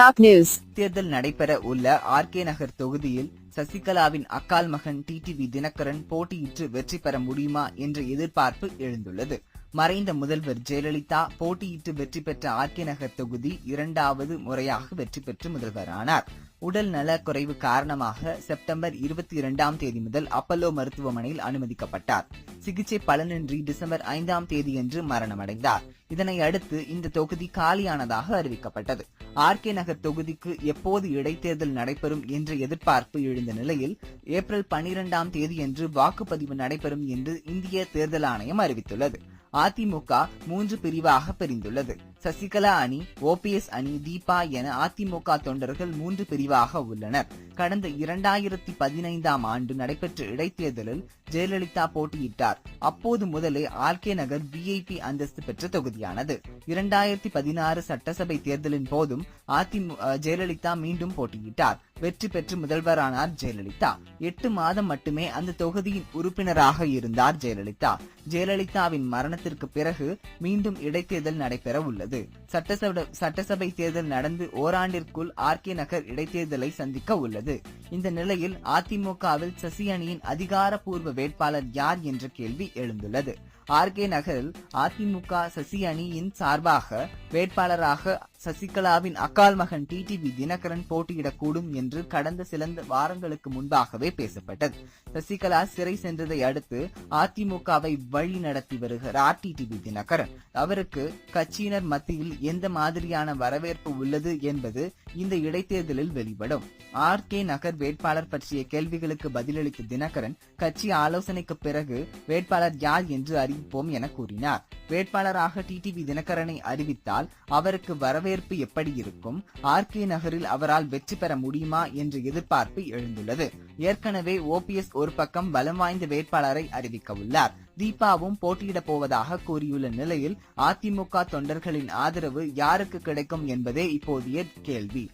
Top news தேர்தல் நடைபெற உள்ள ஆர்கே நகர் தொகுதியில் சசிகலாவின் அக்கால் மகன் டிடிவி தினகரன் போட்டியிட்டு வெற்றி பெற முடியுமா என்ற எதிர்பார்ப்பு எழுந்துள்ளது. மறைந்த முதல்வர் ஜெயலலிதா போட்டியிட்டு வெற்றி பெற்ற ஆர்கே நகர் தொகுதி இரண்டாவது முறையாக வெற்றி பெற்று முதல்வரானார். உடல் நல குறைவு காரணமாக செப்டம்பர் இருபத்தி இரண்டாம் தேதி முதல் அப்பல்லோ மருத்துவமனையில் அனுமதிக்கப்பட்டார். சிகிச்சை பலனின்றி டிசம்பர் ஐந்தாம் தேதியன்று மரணமடைந்தார். இதனை அடுத்து இந்த தொகுதி காலியானதாக அறிவிக்கப்பட்டது. ஆர் கே நகர் தொகுதிக்கு எப்போது இடைத்தேர்தல் நடைபெறும் என்ற எதிர்பார்ப்பு எழுந்த நிலையில் ஏப்ரல் பனிரெண்டாம் தேதியன்று வாக்குப்பதிவு நடைபெறும் என்று இந்திய தேர்தல் ஆணையம் அறிவித்துள்ளது. அதிமுக மூன்று பிரிவாக பிரிந்துள்ளது. சசிகலா அணி ஓபிஎஸ் அணி தீபா என அதிமுக தொண்டர்கள் மூன்று பிரிவாக உள்ளனர். கடந்த இரண்டாயிரத்தி பதினைந்தாம் ஆண்டு நடைபெற்ற இடைத்தேர்தலில் ஜெயலலிதா போட்டியிட்டார். அப்போது முதலே ஆர்கே நகர் விஐபி அந்தஸ்து பெற்ற தொகுதியானது. இரண்டாயிரத்தி பதினாறு சட்டசபை தேர்தலின் போதும் அதிமுக ஜெயலலிதா மீண்டும் போட்டியிட்டார். வெற்றி பெற்று முதல்வரானார் ஜெயலலிதா. எட்டு மாதம் மட்டுமே அந்த தொகுதியின் உறுப்பினராக இருந்தார் ஜெயலலிதா. ஜெயலலிதாவின் மரணத்திற்கு பிறகு மீண்டும் இடைத்தேர்தல் நடைபெற உள்ளது. Espérate. சட்டசபை சட்டசபை தேர்தல் நடந்து ஓராண்டிற்குள் ஆர்கே நகர் இடைத்தேர்தலை சந்திக்க உள்ளது. இந்த நிலையில் அதிமுகவில் சசி அணியின் அதிகாரப்பூர்வ வேட்பாளர் யார் என்ற கேள்வி எழுந்துள்ளது. ஆர்கே நகரில் அதிமுக சசி அணியின் சார்பாக வேட்பாளராக சசிகலாவின் அக்கால் மகன் டிடிவி தினகரன் போட்டியிடக்கூடும் என்று கடந்த சில வாரங்களுக்கு முன்பாகவே பேசப்பட்டது. சசிகலா சிறை சென்றதை அடுத்து அதிமுகவை வழி நடத்தி வருகிறார் டிடிவி தினகரன். அவருக்கு கட்சியினர் மத்தியில் எந்த மாதிரியான வரவேற்பு உள்ளது என்பது இந்த இடைத்தேர்தலில் வெளிப்படும். ஆர். கே. நகர் வேட்பாளர் பற்றிய கேள்விகளுக்கு பதிலளித்த தினகரன் கட்சி ஆலோசனைக்கு பிறகு வேட்பாளர் யார் என்று அறிவிப்போம் என கூறினார். வேட்பாளராக டிடிவி தினகரனை அறிவித்தால் அவருக்கு வரவேற்பு எப்படி இருக்கும்? ஆர். கே. நகரில் அவரால் வெற்றி பெற முடியுமா என்ற எதிர்பார்ப்பு எழுந்துள்ளது. ஏற்கனவே ஓபிஎஸ் ஒரு பக்கம் பலம் வாய்ந்த வேட்பாளரை அறிவிக்க உள்ளார். தீபாவும் போட்டியிடப் போவதாக கூறியுள்ள நிலையில் அதிமுக தொண்டர்களின் ஆதரவு யாருக்கு கிடைக்கும் என்பதே இப்போதைய கேள்வி.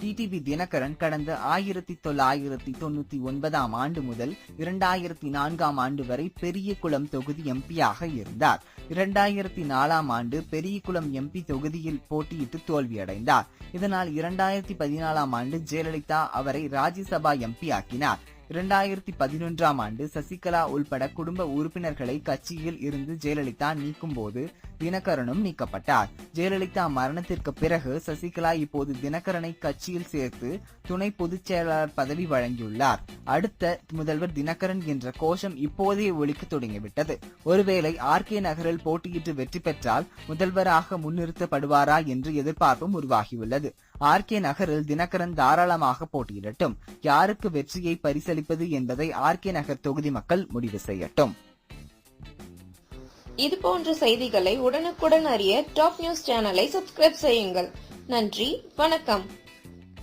டிடிவி தினகரன் கடந்த ஆயிரத்தி தொள்ளாயிரத்தி தொண்ணூத்தி ஒன்பதாம் ஆண்டு முதல் இரண்டாயிரத்தி நான்காம் ஆண்டு வரை பெரியகுளம் தொகுதி எம்பியாக இருந்தார். இரண்டாயிரத்தி நாலாம் ஆண்டு பெரியகுளம் எம்பி தொகுதியில் போட்டியிட்டு தோல்வியடைந்தார். இதனால் இரண்டாயிரத்தி பதினாலாம் ஆண்டு ஜெயலலிதா அவரை ராஜ்யசபா எம்பி ஆக்கினார். இரண்டாயிரத்தி பதினொன்றாம் ஆண்டு சசிகலா உள்பட குடும்ப உறுப்பினர்களை கட்சியில் இருந்து ஜெயலலிதா நீக்கும் போது தினகரனும் நீக்கப்பட்டார். ஜெயலலிதா மரணத்திற்கு பிறகு சசிகலா இப்போது தினகரனை கட்சியில் சேர்த்து துணை பொதுச் செயலாளர் பதவி வழங்கியுள்ளார். அடுத்த முதல்வர் தினகரன் என்ற கோஷம் இப்போதே ஒழிக்க தொடங்கிவிட்டது. ஒருவேளை ஆர் கே நகரில் போட்டியிட்டு வெற்றி பெற்றால் முதல்வராக முன்னிறுத்தப்படுவாரா என்று எதிர்பார்ப்பும் உருவாகியுள்ளது. ஆர் கே நகரில் தினகரன் தாராளமாக போட்டியிடட்டும். யாருக்கு வெற்றியை பரிசளிப்பது என்பதை ஆர் கே நகர் தொகுதி மக்கள் முடிவு செய்யட்டும். இது போன்ற செய்திகளை உடனுக்குடன் அறிய டாப் நியூஸ் சேனலை சப்ஸ்கிரைப் செய்யுங்கள். நன்றி வணக்கம்.